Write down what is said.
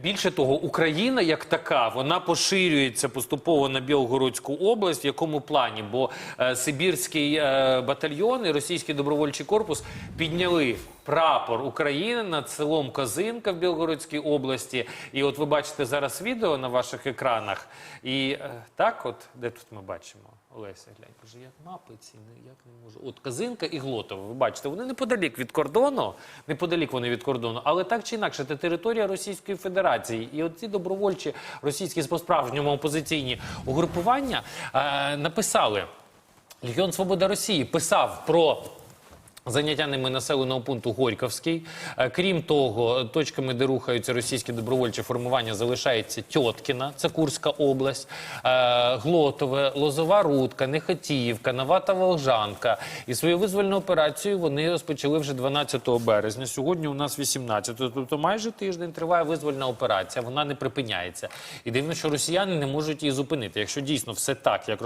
Більше того, Україна як така, вона поширюється поступово на Білгородську область. В якому плані? Бо е, Сибірський е, батальйон і російський добровольчий корпус підняли прапор України над селом Козинка в Білгородській області. І от ви бачите зараз відео на ваших екранах. І е, так, от де тут ми бачимо. Олеся, глянь, каже, як мапи ці, як не можу. От Казинка і Глотова, ви бачите, вони неподалік від кордону, неподалік вони від кордону, але так чи інакше, це територія Російської Федерації. І от ці добровольчі російські по-справжньому опозиційні угрупування е, написали. Легіон Свобода Росії писав про заняття ними населеного пункту Горьковський. Е, Крім того, точками, де рухаються російські добровольчі формування, залишається Тьоткіна, це Курська область, е, Глотове, Лозова Рудка, Нехатіївка, Новата Волжанка. І свою визвольну операцію вони розпочали вже 12 березня. Сьогодні у нас 18. Тобто майже тиждень триває визвольна операція. Вона не припиняється. І дивно, що росіяни не можуть її зупинити. Якщо дійсно все так, як